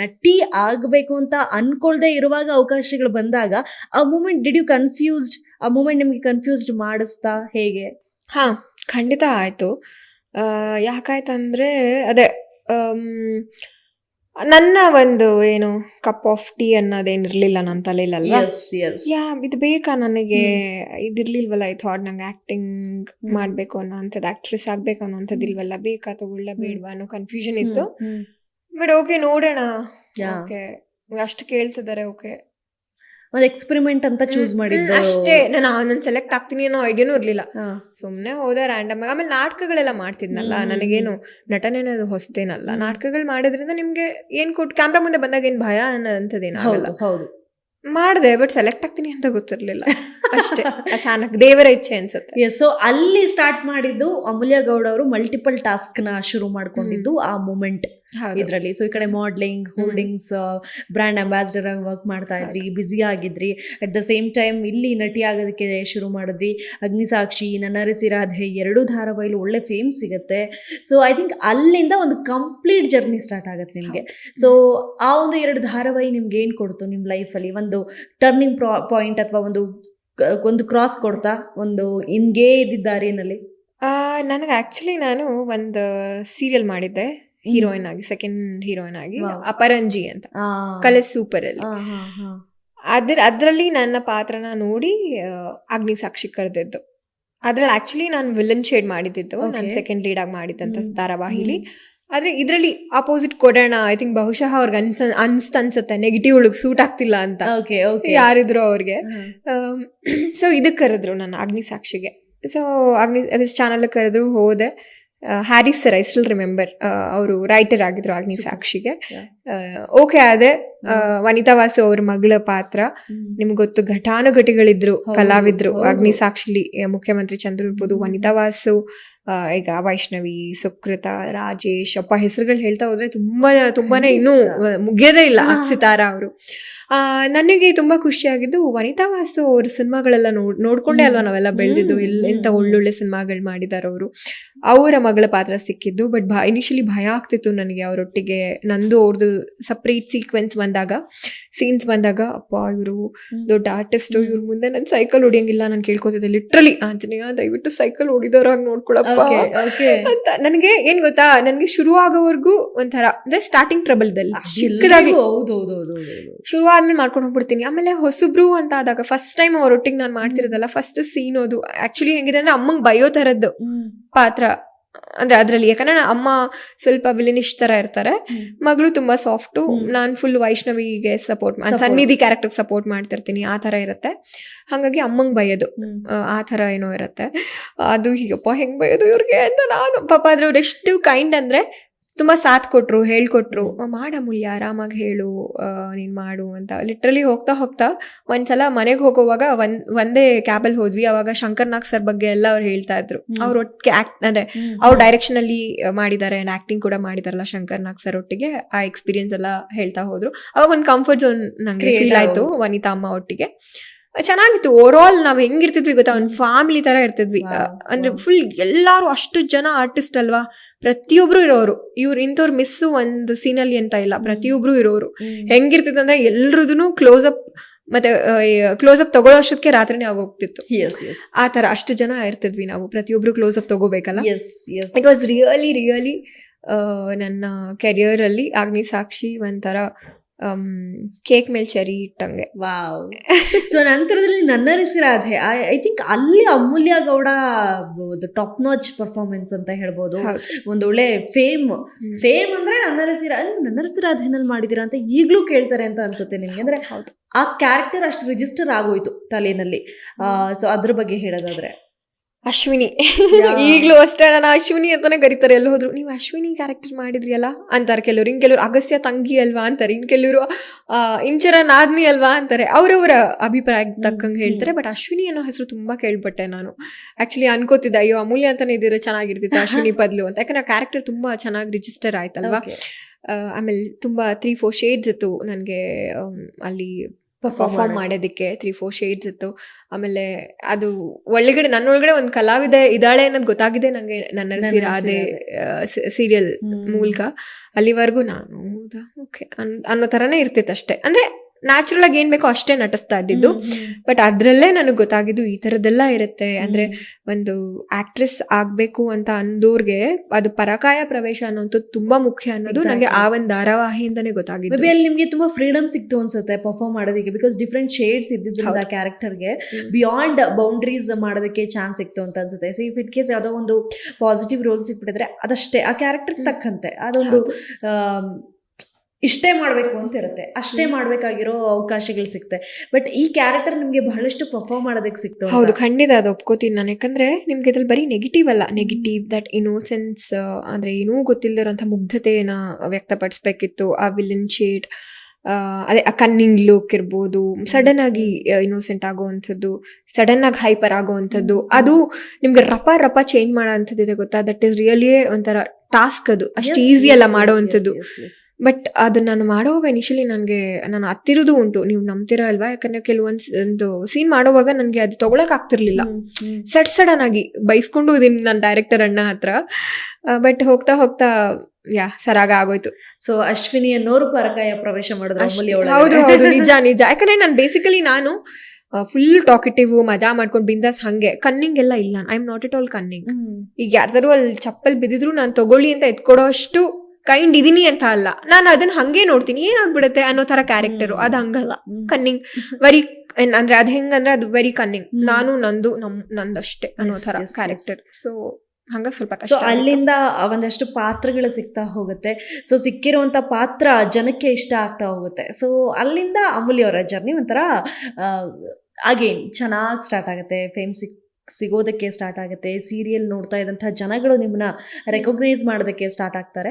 ನಟಿ ಆಗಬೇಕು ಅಂತ ಅನ್ಕೊಳ್ದೆ ಇರುವಾಗ ಅವಕಾಶಗಳು ಬಂದಾಗ ಆ ಮೂಮೆಂಟ್ ಡಿಡ್ ಯು ಕನ್ಫ್ಯೂಸ್ಡ್ ಆ ಮೂಮೆಂಟ್ ನಿಮಗೆ ಕನ್ಫ್ಯೂಸ್ಡ್ ಮಾಡಿಸ್ತಾ ಹೇಗೆ? ಹಾ ಖಂಡಿತ ಆಯ್ತು. ಯಾಕಾಯ್ತಂದ್ರೆ ಅದೇ ನನ್ನ ಒಂದು ಏನು ಕಪ್ ಆಫ್ ಟೀ ಅನ್ನೋದೇನಿರ್ಲಿಲ್ಲ ನನ್ನ ತಲೆಯಲ್ಲಲ್ವಾ ಎಸ್ ಯಾ ಇದು ಬೇಕಾ ನನಗೆ? ಇದಿರ್ಲಿಲ್ವಲ್ಲ ಈ ಥಾಟ್ ನಂಗೆ ಆಕ್ಟಿಂಗ್ ಮಾಡಬೇಕು ಮಾಡ್ಬೇಕು ಅನ್ನೋ ಅಂಥದ್ದು ಆಕ್ಟ್ರೆಸ್ ಆಗ್ಬೇಕು ಅನ್ನೋ ಅಂಥದ್ದು ಇಲ್ವಲ್ಲ? ಬೇಕಾ ತಗೊಳ್ಳ ಬೇಡವಾ ಅನ್ನೋ ಕನ್ಫ್ಯೂಷನ್ ಇತ್ತು. ಬಟ್ ಓಕೆ ನೋಡೋಣ. ಓಕೆ ಅಷ್ಟು ಕೇಳ್ತಿದ್ದಾರೆ ಓಕೆ ಒಂದು ಎಕ್ಸ್ಪೆರಿಮೆಂಟ್ ಅಂತ ಚೂಸ್ ಮಾಡಿದ್ದು. ಅಷ್ಟೇ. ನಾನು ನಾನು ಸೆಲೆಕ್ಟ್ ಆಗ್ತೀನಿ ಅನ್ನೋ ಐಡಿಯಾನೂ ಇರಲಿಲ್ಲ. ಸುಮ್ಮನೆ ಹೋದೆ ರ್ಯಾಂಡಮ್ ಆಗಿ. ಆಮೇಲೆ ನಾಟಕಗಳೆಲ್ಲ ಮಾಡ್ತಿದ್ನಲ್ಲ. ನನಗೇನು ನಟನೇನದು ಹೊಸ್ತೇನಲ್ಲ. ಹ್ಮ್. ನಾಟಕಗಳು ಮಾಡೋದ್ರಿಂದ ನಿಮಗೆ ಏನು ಕೊಟ್ಟು ಕ್ಯಾಮ್ರಾ ಮುಂದೆ ಬಂದಾಗ ಏನು ಭಯ ಅನ್ನೋಂಥದ್ದೇನು ಆಗಲ್ಲ. ಹೌದು ಮಾಡಿದೆ ಬಟ್ ಸೆಲೆಕ್ಟ್ ಆಗ್ತೀನಿ ಅಂತ ಗೊತ್ತಿರಲಿಲ್ಲ. ಅಷ್ಟೇ. ಅಚಾನಕ್ ದೇವರ ಇಚ್ಛೆ ಅನ್ಸುತ್ತೆ. ಸೊ ಅಲ್ಲಿ ಸ್ಟಾರ್ಟ್ ಮಾಡಿದ್ದು ಅಮೂಲ್ಯ ಗೌಡ ಅವರು ಮಲ್ಟಿಪಲ್ ಟಾಸ್ಕ್ನ ಶುರು ಮಾಡ್ಕೊಂಡಿದ್ದು ಆ ಮೂಮೆಂಟ್ ಇದ್ರಲ್ಲಿ. ಸೊ ಈ ಕಡೆ ಮಾಡ್ಲಿಂಗ್ ಹೋಲ್ಡಿಂಗ್ಸ್ ಬ್ರ್ಯಾಂಡ್ ಅಂಬಾಸಿಡರ್ ಆಗಿ ವರ್ಕ್ ಮಾಡ್ತಾ ಇದ್ರಿ ಬ್ಯುಸಿ ಆಗಿದ್ರಿ. ಅಟ್ ದ ಸೇಮ್ ಟೈಮ್ ಇಲ್ಲಿ ನಟಿ ಆಗೋದಕ್ಕೆ ಶುರು ಮಾಡಿದ್ರಿ ಅಗ್ನಿಸಾಕ್ಷಿ ನನ್ನ ರಾಧೆ ಎರಡು ಧಾರಾವಾಹಿಲು ಒಳ್ಳೆ ಫೇಮ್ ಸಿಗುತ್ತೆ. ಸೊ ಐ ಥಿಂಕ್ ಅಲ್ಲಿಂದ ಒಂದು ಕಂಪ್ಲೀಟ್ ಜರ್ನಿ ಸ್ಟಾರ್ಟ್ ಆಗುತ್ತೆ ನಿಮಗೆ. ಸೊ ಆ ಒಂದು ಎರಡು ಧಾರಾವಾಹಿ ನಿಮ್ಗೆ ಏನು ಕೊಡ್ತು ನಿಮ್ಮ ಲೈಫಲ್ಲಿ ಒಂದು ಟರ್ನಿಂಗ್ ಪಾಯಿಂಟ್ ಅಥವಾ ಒಂದು ಒಂದು ಕ್ರಾಸ್ ಕೊಡ್ತಾ? ಒಂದು ಹಿಂಗೇ ಇದ್ದಿದ್ದ ದಾರಿನಲ್ಲಿ ನನಗೆ ಆಕ್ಚುಲಿ ನಾನು ಒಂದು ಸೀರಿಯಲ್ ಮಾಡಿದ್ದೆ. ಹೀರೋಯಿನ್ ಆಗಿ ಸೆಕೆಂಡ್ ಹೀರೋಯಿನ್ ಆಗಿ ಅಪರಂಜಿ ಅಂತ. ಕಲೆ ಸೂಪರ್ ಅಲ್ಲಿ. ಅದ್ರ ಅದರಲ್ಲಿ ನನ್ನ ಪಾತ್ರನ ನೋಡಿ ಅಗ್ನಿ ಸಾಕ್ಷಿ ಕರೆದಿದ್ದು. ಅದ್ರಲ್ಲಿ ಆಕ್ಚುಲಿ ನಾನು ವಿಲನ್ ಶೇಡ್ ಮಾಡಿದ್ದು ನಾನು ಸೆಕೆಂಡ್ ಲೀಡ್ ಆಗಿ ಮಾಡಿದ್ದಂತ. ಧಾರಾವಾಹಿಲಿ. ಆದ್ರೆ ಇದರಲ್ಲಿ ಅಪೋಸಿಟ್ ಕೊಡೋಣ ಐ ತಿಂಕ್ ಬಹುಶಃ ಅವ್ರಿಗೆ ಅನ್ಸ ಅನ್ಸ್ತ ಅನ್ಸುತ್ತೆ ನೆಗೆಟಿವ್ ಒಳಗೆ ಸೂಟ್ ಆಗ್ತಿಲ್ಲ ಅಂತ. ಓಕೆ ಓಕೆ ಯಾರಿದ್ರು ಅವ್ರಿಗೆ. ಸೊ ಇದಕ್ಕೆ ಕರೆದ್ರು ನಾನು ಅಗ್ನಿ ಸಾಕ್ಷಿಗೆ. ಸೊ ಅಗ್ನಿ ಚಾನಲ್ ಕರೆದ್ರು ಹೋದೆ. Harris sir I still remember ಅವರು ರೈಟರ್ ಆಗಿದ್ರು ಅಗ್ನಿ ಸಾಕ್ಷಿಗೆ. ಓಕೆ ಅದೇ ಆ, ವನಿತಾ ವಾಸು ಅವ್ರ ಮಗಳ ಪಾತ್ರ ನಿಮ್ಗೆ ಗೊತ್ತು ಘಟಾನುಘಟಿಗಳಿದ್ರು ಕಲಾವಿದ್ರು. ಅಗ್ನಿ ಸಾಕ್ಷಿಲಿ ಮುಖ್ಯಮಂತ್ರಿ ಚಂದ್ರ ಇರ್ಬೋದು ವನಿತಾ ವಾಸು ಈಗ ವೈಷ್ಣವಿ ಸುಕೃತ ರಾಜೇಶ್ ಅಪ್ಪ ಹೆಸರುಗಳು ಹೇಳ್ತಾ ಹೋದ್ರೆ ತುಂಬಾ ತುಂಬಾನೇ ಇನ್ನೂ ಮುಗಿಯೋದೇ ಇಲ್ಲ ಸಿತಾರ ಅವರು. ನನಗೆ ತುಂಬಾ ಖುಷಿಯಾಗಿದ್ದು ವನಿತಾ ವಾಸು ಅವ್ರ ಸಿನಿಮಾಗಳೆಲ್ಲ ನೋಡ್ ನೋಡ್ಕೊಂಡೆ ಅಲ್ವಾ ನಾವೆಲ್ಲ ಬೆಳೆದಿದ್ದು? ಇಲ್ಲಿ ಎಂತ. ಒಳ್ಳೊಳ್ಳೆ ಸಿನಿಮಾಗಳು ಮಾಡಿದಾರ ಅವರು. ಅವರ ಮಗಳ ಪಾತ್ರ ಸಿಕ್ಕಿದ್ದು ಬಟ್ ಭಯ ಇನಿಷಿಯಲಿ ಭಯ ಆಗ್ತಿತ್ತು ನನಗೆ ಅವರೊಟ್ಟಿಗೆ. ನಂದು ಅವ್ರದ್ದು ಸಪ್ರೇಟ್ ಸೀಕ್ವೆನ್ಸ್ ಬಂದಾಗ ಸೀನ್ಸ್ ಬಂದಾಗ ಅಪ್ಪ ಇವರು ದೊಡ್ಡ ಆರ್ಟಿಸ್ಟ್ ಇವ್ರ ಮುಂದೆ ನಾನು ಸೈಕಲ್ ಹೊಡಿಯಂಗಿಲ್ಲ ನಾನು ಕೇಳ್ಕೊತಿದ್ದೆ. ಲಿಟ್ರಲಿ ಆಂಜನೇಯ ದಯವಿಟ್ಟು ಸೈಕಲ್ ಹೊಡಿದವ್ರಾಗ ನೋಡ್ಕೊಳಪ್ಪ. ಅಂತ. ನನಗೆ ಏನ್ ಗೊತ್ತಾ? ನನಗೆ ಶುರು ಆಗೋವರೆಗೂ ಒಂಥರ ಅಂದ್ರೆ ಸ್ಟಾರ್ಟಿಂಗ್ ಟ್ರಬಲ್ ಚಿಕ್ಕದಾಗಿ ಹೌದು ಹೌದು ಹೌದು ಹೌದು ಶುರು ಆದ್ಮೇಲೆ ಮಾಡ್ಕೊಂಡು ಹೋಗ್ಬಿಡ್ತೀನಿ. ಆಮೇಲೆ ಹೊಸಬ್ರು ಅಂತ ಆದಾಗ ಫಸ್ಟ್ ಟೈಮ್ ಅವ್ರೊಟ್ಟಿಗೆ ನಾನು ಮಾಡ್ತಿರೋದಲ್ಲ ಫಸ್ಟ್ ಸೀನ್ ಅದು. ಆಕ್ಚುಲಿ ಹೆಂಗಿದೆ ಅಂದ್ರೆ ಅಮ್ಮಂಗ್ ಬಯೋ ತರದ್ದು ಪಾತ್ರ. ಅಂದ್ರೆ ಅದ್ರಲ್ಲಿ ಯಾಕಂದ್ರೆ ಅಮ್ಮ ಸ್ವಲ್ಪ ಬಿಲಿನಿಶ್ ತರ ಇರ್ತಾರೆ. ಮಗಳು ತುಂಬಾ ಸಾಫ್ಟು ನಾನು ಫುಲ್ ವೈಷ್ಣವಿಗೆ ಸಪೋರ್ಟ್ ಮಾಡಿ. ಸನ್ನಿಧಿ ಕ್ಯಾರೆಕ್ಟರ್ ಸಪೋರ್ಟ್ ಮಾಡ್ತಿರ್ತೀನಿ ಆ ತರ ಇರುತ್ತೆ. ಹಾಗಾಗಿ ಅಮ್ಮಂಗ್ ಬೈಯೋದು. ಆ, ತರ ಏನೋ ಇರುತ್ತೆ. ಅದು ಹೀಗಪ್ಪ ಹೆಂಗ್ ಬೈಯೋದು ಇವ್ರಿಗೆ ಅಂತ ನಾನು. ಪಾಪ ಆದ್ರೆ ಅವ್ರು ಎಷ್ಟು ಕೈಂಡ್ ಅಂದ್ರೆ ತುಂಬಾ ಸಾಥ್ ಕೊಟ್ರು ಹೇಳ್ಕೊಟ್ರು ಮಾಡ ಮುಲ್ಯ ಆರಾಮಾಗಿ ಹೇಳು ನೀನು ಮಾಡು ಅಂತ ಲಿಟ್ರಲಿ ಹೋಗ್ತಾ ಹೋಗ್ತಾ ಒಂದ್ಸಲ ಮನೆಗೆ ಹೋಗುವಾಗ ಒಂದ್ ಒಂದೇ ಕ್ಯಾಬಲ್ಲಿ ಹೋದ್ವಿ ಅವಾಗ ಶಂಕರ್ ನಾಗ್ ಸರ್ ಬಗ್ಗೆ ಎಲ್ಲ ಅವ್ರು ಹೇಳ್ತಾ ಇದ್ರು. ಅವ್ರ ಒಟ್ಟಿಗೆ ಆಕ್ಟ್ ಅಂದ್ರೆ. ಅವ್ರ ಡೈರೆಕ್ಷನ್ ಅಲ್ಲಿ ಮಾಡಿದ್ದಾರೆ ಆಕ್ಟಿಂಗ್ ಕೂಡ ಮಾಡಿದಾರಲ್ಲ ಶಂಕರ್ನಾಗ್ ಸರ್ ಒಟ್ಟಿಗೆ ಆ ಎಕ್ಸ್ಪೀರಿಯನ್ಸ್ ಎಲ್ಲ ಹೇಳ್ತಾ ಹೋದ್ರು ಅವಾಗ ಒಂದು ಕಂಫರ್ಟ್ ಝೋನ್ ನಂಗೆ ಫೀಲ್ ಆಯ್ತು. ವನಿತಾ ಅಮ್ಮ ಒಟ್ಟಿಗೆ ಚೆನ್ನಾಗಿತ್ತು. ಓವರ್ ಆಲ್ ನಾವ್ ಹೆಂಗಿರ್ತಿದ್ವಿ ಗೊತ್ತಾ? ಒಂದು ಫ್ಯಾಮಿಲಿ ತರ ಇರ್ತಿದ್ವಿ. ಅಂದ್ರೆ ಫುಲ್ ಎಲ್ಲಾರು ಅಷ್ಟು ಜನ ಆರ್ಟಿಸ್ಟ್ ಅಲ್ವಾ? ಪ್ರತಿಯೊಬ್ರು ಇರೋರು. ಇವ್ರು ಇಂಥವ್ರು ಮಿಸ್ ಒಂದು ಸೀನಲ್ಲಿ ಅಂತ ಇಲ್ಲ. ಪ್ರತಿಯೊಬ್ರು ಇರೋರು. ಹೆಂಗಿರ್ತಿತ್ತು ಅಂದ್ರೆ ಎಲ್ರದೂ ಕ್ಲೋಸ್ ಅಪ್ ಮತ್ತೆ ಕ್ಲೋಸ್ ಅಪ್ ತಗೊಳ್ಳೋ ಅಷ್ಟಕ್ಕೆ ರಾತ್ರಿನೇ ಆಗೋಗ್ತಿತ್ತು. ಆ ತರ ಅಷ್ಟು ಜನ ಇರ್ತಿದ್ವಿ ನಾವು. ಪ್ರತಿಯೊಬ್ರು ಕ್ಲೋಸ್ ಅಪ್ ತಗೋಬೇಕಲ್ಲ. ಇಟ್ ವಾಸ್ ರಿಯಲಿ ರಿಯಲಿ ನನ್ನ ಕೆರಿಯರ್ ಅಲ್ಲಿ ಅಗ್ನಿ ಸಾಕ್ಷಿ ಒಂಥರ ಕೇಕ್ ಮೇಲೆ ಚೆರಿ ಇಟ್ಟಂಗೆ. ವಾವ್. ಸೊ ನಂತರದಲ್ಲಿ ನನ್ನ ಐ ಥಿಂಕ್ ಅಲ್ಲಿ Amulya Gowda top notch performance ಅಂತ ಹೇಳ್ಬೋದು. ಒಂದು ಒಳ್ಳೆ ಫೇಮ್ ಫೇಮ್ ಅಂದ್ರೆ ನನ್ನ ರಾಧೆ. ನನ್ನ ಮಾಡಿದೀರಾ ಅಂತ ಈಗಲೂ ಕೇಳ್ತಾರೆ ಅಂತ ಅನ್ಸುತ್ತೆ ನಿಮಗೆ. ಅಂದ್ರೆ ಹೌದು. ಆ ಕ್ಯಾರೆಕ್ಟರ್ ಅಷ್ಟು ರಿಜಿಸ್ಟರ್ ಆಗೋಯ್ತು ತಲೆನಲ್ಲಿ. ಸೊ ಅದ್ರ ಬಗ್ಗೆ ಹೇಳೋದಾದ್ರೆ. ಅಶ್ವಿನಿ. ಈಗಲೂ ಅಷ್ಟೇ ನಾನು ಅಶ್ವಿನಿ ಅಂತಾನೆ ಕರೀತಾರೆ. ಎಲ್ಲ ಹೋದ್ರು ನೀವು ಅಶ್ವಿನಿ ಕ್ಯಾರೆಕ್ಟರ್ ಮಾಡಿದ್ರಿ ಅಲ್ಲ? ಅಂತಾರೆ ಕೆಲವರು. ಇನ್ ಕೆಲವರು ಅಗಸ್ಯ ತಂಗಿ ಅಲ್ವಾ ಅಂತಾರೆ. ಇನ್ ಕೆಲವರು ಇಂಚರ ನಾದ್ನಿ ಅಲ್ವಾ ಅಂತಾರೆ. ಅವರವರ ಅಭಿಪ್ರಾಯಕ್ಕೆ ತಕ್ಕಂಗೆ ಹೇಳ್ತಾರೆ. ಬಟ್ ಅಶ್ವಿನಿ ಅನ್ನೋ ಹೆಸರು ತುಂಬಾ ಕೇಳ್ಪಟ್ಟೆ ನಾನು. ಆಕ್ಚುಲಿ ಅನ್ಕೋತಿದ್ದೆ ಅಯ್ಯೋ ಅಮೂಲ್ಯ ಅಂತಾನೆ ಇದ್ರೆ ಚೆನ್ನಾಗಿರ್ತಿತ್ತು ಅಶ್ವಿನಿ ಬದಲು ಅಂತ. ಯಾಕಂದ್ರೆ ಕ್ಯಾರೆಕ್ಟರ್ ತುಂಬಾ ಚೆನ್ನಾಗಿ ರಿಜಿಸ್ಟರ್ ಆಯ್ತಲ್ವಾ? ಆಮೇಲೆ ತುಂಬಾ ತ್ರೀ ಫೋರ್ ಶೇಡ್ಸ್ ಇತ್ತು. ನನಗೆ ಅಲ್ಲಿ ಪರ್ಫಾರ್ಮ್ ಮಾಡೋದಕ್ಕೆ ತ್ರೀ ಫೋರ್ ಶೇಡ್ಸ್ ಇತ್ತು. ಆಮೇಲೆ ಅದು ಒಳಗಡೆ ನನ್ನೊಳಗಡೆ ಒಂದು ಕಲಾವಿದೆ ಇದ್ದಾಳೆ ಅನ್ನೋದು ಗೊತ್ತಾಗಿದೆ ನಂಗೆ ನನ್ನ ಅದೇ ರಾಧೆ ಸೀರಿಯಲ್ ಮೂಲಕ. ಅಲ್ಲಿವರೆಗೂ ನಾನು ಹೌದಾ? ಓಕೆ ಅನ್ನೋ ಥರನೇ ಇರ್ತಿತ್ತು ಅಷ್ಟೇ. ಅಂದ್ರೆ ನ್ಯಾಚುರಲ್ ಆಗಿ ಏನ್ ಬೇಕೋ ಅಷ್ಟೇ ನಟಿಸ್ತಾ ಇದ್ದಿದ್ದು. ಬಟ್ ಅದ್ರಲ್ಲೇ ನನಗೆ ಗೊತ್ತಾಗಿದ್ದು ಈ ತರದೆಲ್ಲ ಇರುತ್ತೆ. ಅಂದ್ರೆ ಒಂದು ಆಕ್ಟ್ರೆಸ್ ಆಗ್ಬೇಕು ಅಂತ ಅಂದೋರ್ಗೆ ಅದು ಪರಕಾಯ ಪ್ರವೇಶ ಅನ್ನೋಂಥದ್ದು ತುಂಬಾ ಮುಖ್ಯ ಅನ್ನೋದು ನನಗೆ ನಂಗೆ ಆ ಒಂದು ಧಾರಾವಾಹಿಯಿಂದನೇ ಬಿ ಅಲ್ಲಿ ನಿಮ್ಗೆ ತುಂಬಾ ಫ್ರೀಡಮ್ ಸಿಕ್ತು ಅನ್ಸುತ್ತೆ ಪರ್ಫಾರ್ಮ್ ಮಾಡೋದಕ್ಕೆ ಬಿಕಾಸ್ ಡಿಫ್ರೆಂಟ್ ಶೇಡ್ಸ್ ಇದ್ದಿದ್ರಿಂದ ಆ ಕ್ಯಾರೆಕ್ಟರ್ಗೆ. ಬಿಯಾಂಡ್ ಬೌಂಡ್ರೀಸ್ ಮಾಡೋದಕ್ಕೆ ಚಾನ್ಸ್ ಸಿಕ್ತು ಅಂತ ಅನ್ಸುತ್ತೆ. ಸೊ ಇಫ್ ಇಟ್ ಕೇಸ್ ಯಾವುದೋ ಒಂದು ಪಾಸಿಟಿವ್ ರೋಲ್ ಸಿಕ್ಬಿಟ್ಟಿದ್ರೆ ಅದಷ್ಟೇ. ಆ ಕ್ಯಾರೆಕ್ಟರ್ ತಕ್ಕಂತೆ. ಅದೊಂದು ಇಷ್ಟೇ ಮಾಡಬೇಕು ಅಂತ ಇರುತ್ತೆ ಅಷ್ಟೇ ಮಾಡಬೇಕಾಗಿರೋ ಅವಕಾಶಗಳು ಸಿಗ್ತವೆ ಬಟ್ ಈ ಕ್ಯಾರೆಕ್ಟರ್ ನಿಮಗೆ ಬಹಳಷ್ಟು ಪರ್ಫಾರ್ಮ್ ಮಾಡೋದಕ್ಕೆ ಸಿಕ್ತು ಅಂತ. ಹೌದು ಖಂಡಿತ ಅದು ಒಪ್ಕೋತೀನಿ ನಾನು. ಯಾಕಂದ್ರೆ ನಿಮ್ಗೆ ಇದ್ರಲ್ಲಿ ಬರೀ ನೆಗೆಟಿವ್ ಅಲ್ಲ. ನೆಗೆಟಿವ್ ದಟ್ ಇನೋಸೆನ್ಸ್ ಅಂದ್ರೆ ಏನೂ ಗೊತ್ತಿಲ್ಲದಿರೋಂಥ ಮುಗ್ಧತೆಯನ್ನು ವ್ಯಕ್ತಪಡಿಸ್ಬೇಕಿತ್ತು. ಆ ವಿಲಿನ್ ಶೇಡ್ ಅದೇ ಆ ಕನ್ನಿಂಗ್ ಲುಕ್ ಇರ್ಬೋದು ಸಡನ್ ಆಗಿ ಇನೋಸೆಂಟ್ ಆಗುವಂಥದ್ದು ಸಡನ್ ಆಗಿ ಹೈಪರ್ ಆಗುವಂಥದ್ದು ಅದು ನಿಮ್ಗೆ ರಪ ರಪ ಚೇಂಜ್ ಮಾಡೋ ಅಂಥದ್ದು ಇದೆ ಗೊತ್ತಾ? ದಟ್ ಇಸ್ ರಿಯಲಿಯೇ ಒಂಥರ ಟಾಸ್ಕ್ ಅದು. ಅಷ್ಟು ಈಸಿ ಅಲ್ಲ ಮಾಡುವಂಥದ್ದು. ಬಟ್ ಅದು ನಾನು ಮಾಡುವಾಗ ಇನಿಷಿಯಲಿ ನನಗೆ ನಾನು ಹತ್ತಿರೋದು ಉಂಟು. ನೀವು ನಂಬ್ತೀರಾ ಅಲ್ವಾ? ಯಾಕಂದ್ರೆ ಕೆಲವೊಂದು ಒಂದು ಸೀನ್ ಮಾಡುವಾಗ ನನಗೆ ಅದು ತಗೊಳಕ್ ಆಗ್ತಿರ್ಲಿಲ್ಲ. ಸಡ್ ಸಡನ್ ಆಗಿ ಬೈಸ್ಕೊಂಡು ಇದೀನಿ ನನ್ನ ಡೈರೆಕ್ಟರ್ ಅಣ್ಣ ಹತ್ರ. ಬಟ್ ಹೋಗ್ತಾ ಹೋಗ್ತಾ ಯಾ ಸರಾಗ ಆಗೋಯ್ತು. ಸೊ ಅಶ್ವಿನಿ ಅನ್ನೋರು ಪರಕಾಯ ಪ್ರವೇಶ ಮಾಡಿದ್ರು. ಹೌದು ಹೌದು. ನಿಜ ನಿಜ. ಯಾಕಂದ್ರೆ ನಾನು ಬೇಸಿಕಲಿ ನಾನು ಫುಲ್ ಟಾಕಿಟಿವ್ ಮಜಾ ಮಾಡ್ಕೊಂಡು ಬಿಂದಾಸ್ ಹಂಗೆ. ಕನ್ನಿಂಗ್ ಎಲ್ಲ ಇಲ್ಲ. I am not it all cunning. ಈಗ ಯಾರ್ದಾರು ಅಲ್ಲಿ ಚಪ್ಪಲ್ ಬಿದ್ದಿದ್ರು ನಾನು ತಗೊಳ್ಳಿ ಅಂತ ಎತ್ಕೊಡೋ ಅಷ್ಟು ಕೈಂಡ್ ಇದೀನಿ ಅಂತ ಅಲ್ಲ. ನಾನು ಅದನ್ನ ಹಂಗೆ ನೋಡ್ತೀನಿ. ಏನಾಗ್ಬಿಡುತ್ತೆ ಅನ್ನೋ ತರ ಕ್ಯಾರೆಕ್ಟರ್. ಅದು ಹಂಗಲ್ಲ. ಕನ್ನಿಂಗ್ ವೆರಿ ಅಂದ್ರೆ ಅದ್ ಹೆಂಗಂದ್ರೆ ಅದು ವೆರಿ ಕನ್ನಿಂಗ್ ನಾನು ನಂದು ನಮ್ ನಂದಷ್ಟೇ ಅನ್ನೋ ತರ. ಕ್ಯಾರೆಕ್ಟರ್ ಸೊ ಹಂಗಾಗಿ ಸ್ವಲ್ಪ ಸೊ. ಅಲ್ಲಿಂದ ಒಂದಷ್ಟು ಪಾತ್ರಗಳು ಸಿಗ್ತಾ ಹೋಗುತ್ತೆ. ಸೊ ಸಿಕ್ಕಿರುವಂತ ಪಾತ್ರ ಜನಕ್ಕೆ ಇಷ್ಟ ಆಗ್ತಾ ಹೋಗುತ್ತೆ. ಸೊ ಅಲ್ಲಿಂದ ಅಮೂಲ್ಯ ಅವರ ಜರ್ನಿ ಒಂಥರ ಅಗೇನ್ ಚೆನ್ನಾಗಿ ಸ್ಟಾರ್ಟ್ ಆಗುತ್ತೆ. ಫೇಮ್ ಸಿಕ್ ಸಿಗೋದಕ್ಕೆ ಸ್ಟಾರ್ಟ್ ಆಗುತ್ತೆ. ಸೀರಿಯಲ್ ನೋಡ್ತಾ ಇದ್ದಂಥ ಜನಗಳು ನಿಮ್ಮನ್ನ ರೆಕಗ್ನೈಸ್ ಮಾಡೋದಕ್ಕೆ ಸ್ಟಾರ್ಟ್ ಆಗ್ತಾರೆ.